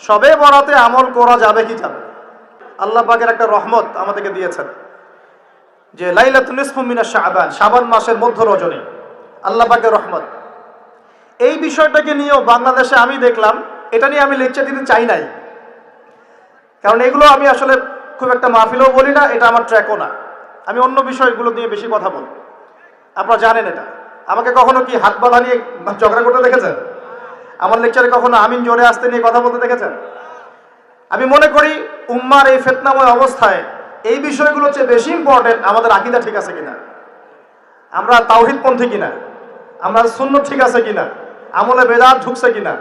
সবে বরাতে আমল করা যাবে কি যাবে? আল্লাহ পাকের একটা রহমত আমাদেরকে দিয়েছেন যে লাইলাতুল নিসফু মিনা শাবান শাবান মাসের মধ্য রজনী। আল্লাহ পাকের রহমত। এই বিষয়টাকে নিয়েও বাংলাদেশে আমি দেখলাম, এটা নিয়ে আমি লেকচার দিতে চাই নাই। কারণ এগুলো আমি আসলে খুব একটা মাহফিলেও বলি না, এটা আমার ট্র্যাকও না। আমি অন্য বিষয়গুলো নিয়ে বেশি কথা বলি। আপনারা জানেন এটা। আমাকে কখনো কি হাত বাঁধা নিয়ে ঝগড়া করতে দেখেছেন? আমার লেকচারে কখনো আমিন জোরে আসতে নিয়ে কথা বলতে দেখেছেন? আমি মনে করি উম্মার এই ফেতনাময় অবস্থায় এই বিষয়গুলো চেয়ে বেশি ইম্পর্টেন্ট আমাদের আকিদা ঠিক আছে কিনা? আমরা তাওহিদপন্থী কিনা? আমরা শূন্য ঠিক আছে কিনা? আমলে বেদাত ঢুকছে কিনা?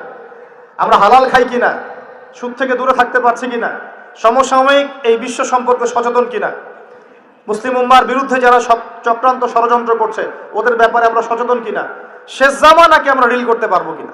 আমরা হালাল খাই কিনা? সুদ থেকে দূরে থাকতে পারছি কিনা? সমসাময়িক এই বিশ্ব সম্পর্কে সচেতন কিনা? মুসলিম উম্মার বিরুদ্ধে যারা চক্রান্ত ষড়যন্ত্র করছে, ওদের ব্যাপারে আমরা সচেতন কিনা? শেষ জামানাকে আমরা ডিল করতে পারব কিনা?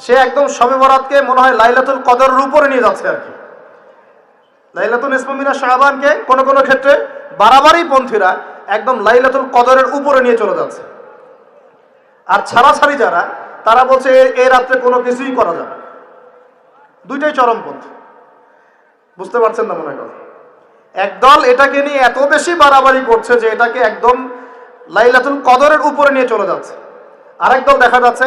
সে একদম শবে বরাতকে মনে হয় লাইলাতুল কদরের উপরে নিয়ে যাচ্ছে আর কি। লাইলাতুল ইসলামিনা শাহবানকে কোন কোন ক্ষেত্রে বাড়াবাড়ি পন্থীরা একদম লাইলাতুল কদরের উপরে নিয়ে চলে যাচ্ছে। আর ছাড়াছাড়ি যারা, তারা বলছে এই রাত্রে কোনো কিছুই করা যাবে। দুইটাই চরমপন্থী বুঝতে পারছেন না মনে করেন একদল এটাকে নিয়ে এত বেশি বাড়াবাড়ি করছে যে এটাকে একদম লাইলাতুল কদরের উপরে নিয়ে চলে যাচ্ছে। আরেক দল দেখা যাচ্ছে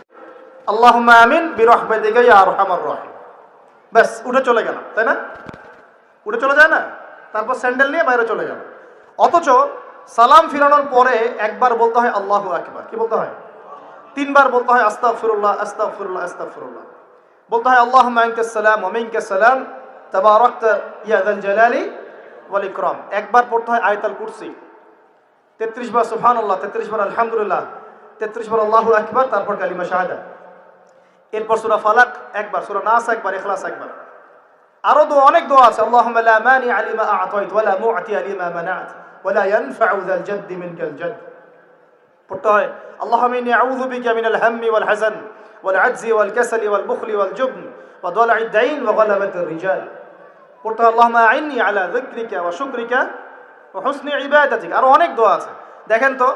আল্লাহ আমিন বিরহমাদিকা ইয়া আরহামার রহিম। ব্যাস, উঠে চলে গেলাম, তাই না? উঠে চলে যায় না? তারপর স্যান্ডেল নিয়ে বাইরে চলে গেল অথচ সালাম ফিরানোর পরে একবার বলতে হয় আল্লাহু আকবার। কি বলতে হয়? তিনবার বলতে হয় আস্তাগফিরুল্লাহ আস্তাগফিরুল্লাহ আস্তাগফিরুল্লাহ। বলতে হয় আল্লাহুম্মা আনকাস সালাম ওয়া মিনকাস সালাম, তাবারাকতা ইয়া যাল জালালি ওয়াল একবার পড়তে হয় আয়াতুল কুরসি। তেত্রিশ বার সুবহানাল্লাহ, তেত্রিশ বার আলহামদুলিল্লাহ, তেত্রিশ বার আল্লাহু আকবার, তারপর কালিমা শাহাদা। এরপর সূরা ফালাক একবার, সূরা নাস একবার, ইখলাস একবার। আরও দোয়া অনেক দোয়া আছে, আল্লাহুম্মা লা মানি আলিমা আ'তাইত ওয়া লা মু'তি লিমা মানা'ত ওয়া লা ইয়ানফা'ু যাল জাদ মিনকাল জাদ পড়তে হয়, আল্লাহুম্মা ইন্নী আউযু বিকা মিনাল হাম্মি ওয়াল হাযান ওয়াল আজজি ওয়াল কাসালি ওয়াল বুখলি ওয়াল জুবন ওয়া দালা'id দাইন ওয়া গালাবাতির রিজাল. পড়তে হয়, আল্লাহুম্মা আইন্নি আলা যিকরিকা ওয়া শুকরিকা ওয়া হুসনি ইবাদাতিক. আরও অনেক দোয়া আছে। দেখেন তো,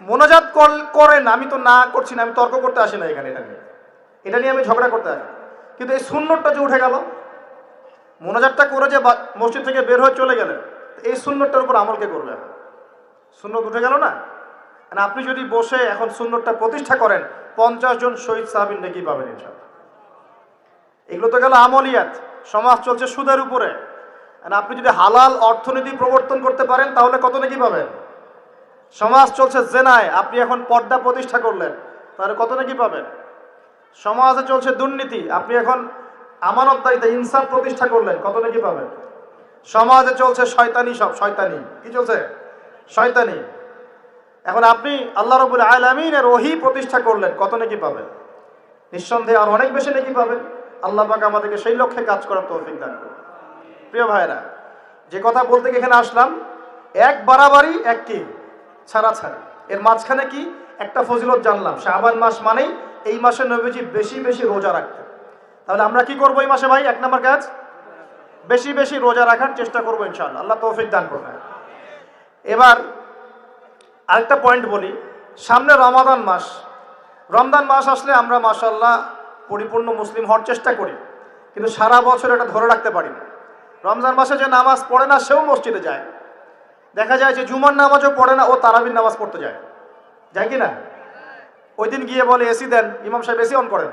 মোনাজাত কর- করেন, আমি তো না করছি না, আমি তর্ক করতে আসি না এখানে এটা এটা নিয়ে আমি ঝগড়া করতে আসি। কিন্তু এই সুন্নতটা যে উঠে গেল, মোনাজাতটা করে যে মসজিদ থেকে বের হয়ে চলে গেলেন, এই সুন্নতটার উপর আমল কে করবে? সুন্নত উঠে গেল না? মানে আপনি যদি বসে এখন সুন্নতটা প্রতিষ্ঠা করেন, পঞ্চাশ জন শহীদ সাহাবিন নাকি পাবেন ইনশাল্লাহ এগুলো তো গেল আমলিয়াত। সমাজ চলছে সুদের উপরে। আর আপনি যদি হালাল অর্থনীতি প্রবর্তন করতে পারেন, তাহলে কত নাকি পাবেন? সমাজ চলছে জেনায়। আপনি এখন পর্দা প্রতিষ্ঠা করলেন, তাহলে কত নাকি পাবেন? সমাজে চলছে দুর্নীতি। আপনি এখন আমানতদারিতে ইনসাফ প্রতিষ্ঠা করলেন কত নাকি পাবেন? সমাজে চলছে শয়তানি সব, শয়তানি। কি চলছে? শয়তানি। এখন আপনি আল্লাহ রবুল আলমিনের ওহি প্রতিষ্ঠা করলেন কত নাকি পাবেন? নিঃসন্দেহে আর অনেক বেশি নাকি পাবেন। আল্লাহ পাক আমাদেরকে সেই লক্ষ্যে কাজ করার তৌফিক দান প্রিয় ভাইরা যে কথা বলতে এখানে আসলাম, এক বাড়াবাড়ি, এক কি? ছাড়া ছাড়ি এর মাঝখানে কি? একটা ফজিলত জানলাম। শাহবান মাস মানেই এই মাসে নবীজি বেশি বেশি রোজা রাখতেন। তাহলে আমরা কি করব এই মাসে ভাই? এক নম্বর কাজ? বেশি বেশি রোজা রাখার চেষ্টা করব ইনশাআল্লাহ। আল্লাহ তৌফিক দান করবেন এবার আরেকটা পয়েন্ট বলি। সামনে রমাদান মাস। রমদান মাস আসলে আমরা মাসাল্লাহ পরিপূর্ণ মুসলিম হওয়ার চেষ্টা করি। কিন্তু সারা বছর এটা ধরে রাখতে পারি না। রমজান মাসে যে নামাজ পড়ে না, সেও মসজিদে যায়। দেখা যায় যে জুমার নামাজও পড়ে না, ও তারাবির নামাজ পড়তে যায়। যায় কি না? ওই দিন গিয়ে বলে এসি দেন ইমাম সাহেব এসি অন করেন।